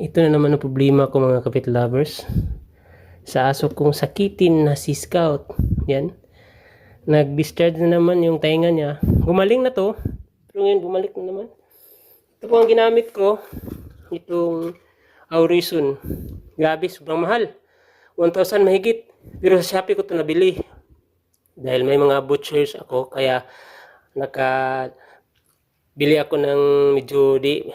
ito na naman ang problema ko mga kapit lovers. Sa aso kong sakitin na si Scout. Yan. Nag-discharge na naman yung tainga niya. Gumaling na to. Pero ngayon bumalik na naman. Ito po ang ginamit ko. Itong Aurison. Grabe, sobrang mahal. 1,000 mahigit. Pero sa Shopee ko ito nabili. Dahil may mga butchers ako. Kaya naka bili ako ng medyo di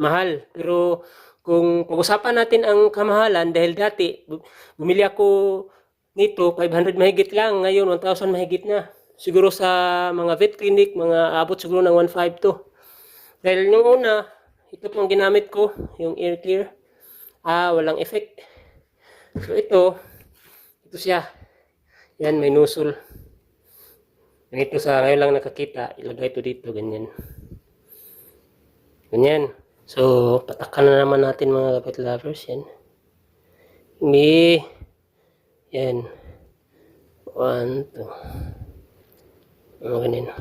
mahal. Pero kung pag-usapan natin ang kamahalan, dahil dati, bu- bumili ako nito, 500 mahigit lang. Ngayon, 1,000 mahigit na. Siguro sa mga vet clinic, mga abot siguro ng 1,500 to. Dahil yung una, ito pong ginamit ko, yung ear clear. Ah, walang effect. So ito, ito siya. Yan, may nusul. Ganito sa ngayon lang nakakita, ilagay ito dito, ganyan. Ganyan. So, patakan na naman natin mga kapit lovers. Yan. Hindi. Yan. One, two. Ano ganyan.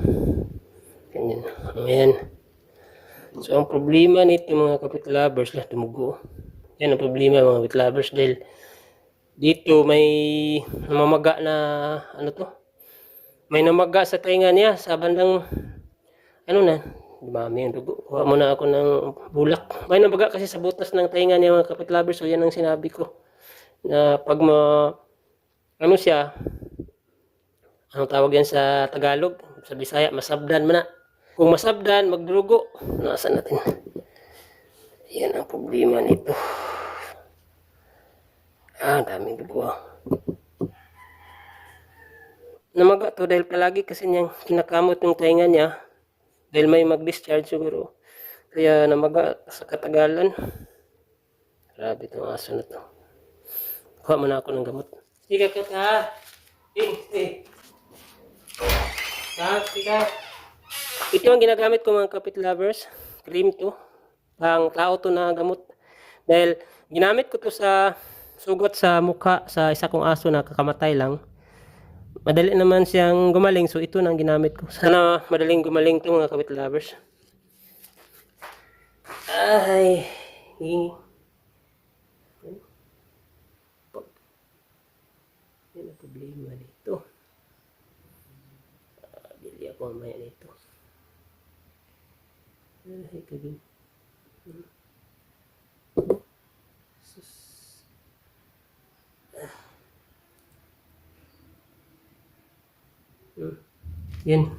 Ganyan. Ayan. So, ang problema nito mga kapit lovers, lah tumugo. Yan ang problema mga kapit lovers dahil dito may namamaga na ano to? May namaga sa tainga niya sa bandang ano na, dumami yung dugo. Kuha muna ako ng bulak. May nabaga kasi sa butas ng tainga niya mga kapit lovers. So yan ang sinabi ko. Na pag ma, ano siya, anong tawag yan sa Tagalog? Sa Bisaya, masabdan man na. Kung masabdan, magdurugo. Nasa natin. Yan ang problema nito. Ah, daming dugo ah. Namaga to dahil palagi kasi niyang kinakamot yung tainga niya. Dahil may mag-discharge siguro. Kaya namaga sa katagalan. Grabe itong aso na to. Kuha mo na ako ng gamot. Sige ka ka. Ting, ting. Ka, sige. Ito ang ginagamit ko mga kapit lovers. Cream to. Pang tao to na gamot. Dahil ginamit ko to sa sugat sa mukha sa isa kong aso na kakamatay lang. Madali naman siyang gumaling so ito na ang ginamit ko. Sana madaling gumaling to mga kapit lovers. Ay. Hingi. Yan ang problema dito. Ah, bili ako mamaya nito. Ay, kagin. Sus. Ah. Hmm. Yan.